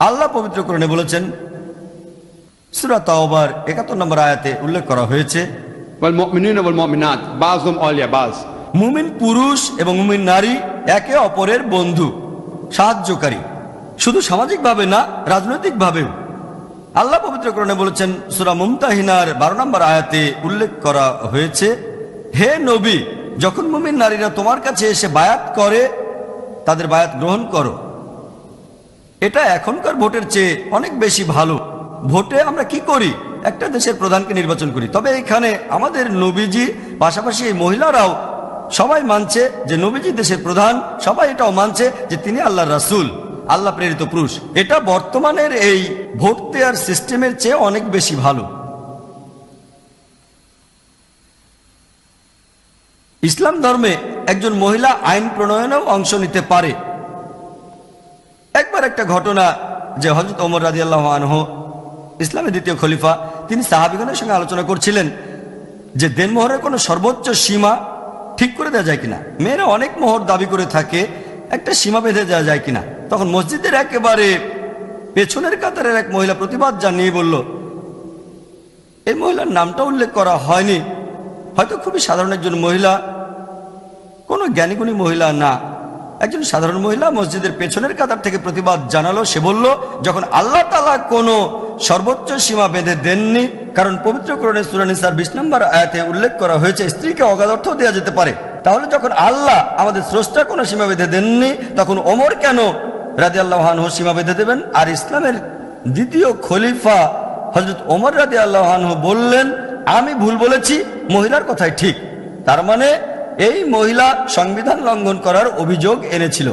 আল্লাহ পবিত্র কোরণে বলেছেন সুরা তাওবার একাত্তর নম্বর আয়াতে উল্লেখ করা হয়েছে মুমিন পুরুষ এবং মুমিন নারী একে অপরের বন্ধু সাহায্যকারী। শুধু সামাজিকভাবে না রাজনৈতিকভাবেও। আল্লাহ পবিত্র কোরণে বলেছেন সুরা মুমতাহিনার বারো নম্বর আয়াতে উল্লেখ করা হয়েছে হে নবী যখন মুমিন নারীরা তোমার কাছে এসে বায়াত করে তাদের বায়াত গ্রহণ করো। এটা এখনকার ভোটের চেয়ে অনেক বেশি ভালো। ভোটে আমরা কি করি? একটা দেশের প্রধানকে নির্বাচন করি। তবে এখানে আমাদের নবীজি, পাশাপাশি এই মহিলারাও সবাই মানছে যে নবীজি দেশের প্রধান, সবাই এটাও মানছে যে তিনি আল্লাহ রাসূল, আল্লাহ প্রেরিত পুরুষ। এটা বর্তমানের এই ভোট দেওয়ার সিস্টেমের চেয়ে অনেক বেশি ভালো। ইসলাম ধর্মে একজন মহিলা আইন প্রণয়নেও অংশ নিতে পারে। একটা ঘটনা যে হজরত ওমর রাজি আল্লাহ আনহ, ইসলামের দ্বিতীয় খলিফা, তিনি সাহাবিগণের সঙ্গে আলোচনা করছিলেন যে দেনমোহরের কোনো সর্বোচ্চ সীমা ঠিক করে দেওয়া যায় কিনা। মেয়েরা অনেক মোহর দাবি করে থাকে, একটা সীমা বেঁধে দেওয়া যায় কিনা। তখন মসজিদের একেবারে পেছনের কাতারের এক মহিলা প্রতিবাদ জানিয়ে বলল এই মহিলার নামটা উল্লেখ করা হয়নি। হয়তো খুবই সাধারণ একজন মহিলা, কোনো জ্ঞানীগুণী মহিলা না। একজন সাধারণ মহিলা মসজিদের পেছনের কাতার থেকে প্রতিবাদ জানালো। সে বলল, যখন আল্লাহ তালা কোনো সর্বোচ্চ সীমা বেঁধে দেননি, কারণ পবিত্রকরণে সুরানিসার বিশ নম্বর আয়াতে উল্লেখ করা হয়েছে, স্ত্রীকে অগাধ অর্থ দেওয়া যেতে পারে। তাহলে যখন আল্লাহ আমাদের স্রষ্টা কোনো সীমা বেঁধে দেননি, তখন ওমর কেন রাজি আল্লাহান সীমা বেঁধে দেবেন? আর ইসলামের দ্বিতীয় খলিফা হজরত ওমর রাজি আল্লাহান বললেন, আমি ভুল বলেছি, মহিলার কথাই ঠিক। তার মানে এই মহিলা সংবিধান লঙ্ঘন করার অভিযোগ এনেছিল।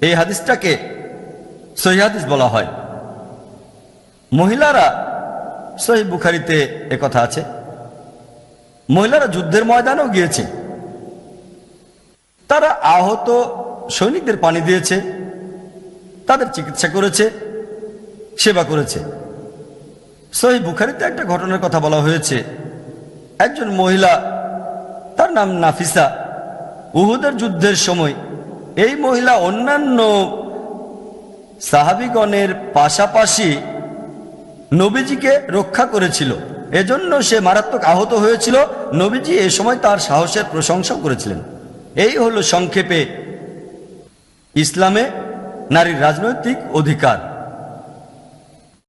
এই হাদিসটাকে সহি হাদিস বলা হয়। মহিলারা, সহি বুখারিতে কথা আছে, মহিলারা যুদ্ধের ময়দানেও গিয়েছে। তারা আহত সৈনিকদের পানি দিয়েছে, তাদের চিকিৎসা করেছে, সেবা করেছে। সহি বুখারিতে একটা ঘটনার কথা বলা হয়েছে। একজন মহিলা তার নাম নাফিসা। উহুদের যুদ্ধের সময় এই মহিলা অন্যান্য সাহাবিগণের পাশাপাশি নবীজিকে রক্ষা করেছিল। এজন্য সে মারাত্মক আহত হয়েছিল। নবীজি এ সময় তার সাহসের প্রশংসা করেছিলেন। এই হলো সংক্ষেপে ইসলামে নারীর রাজনৈতিক অধিকার।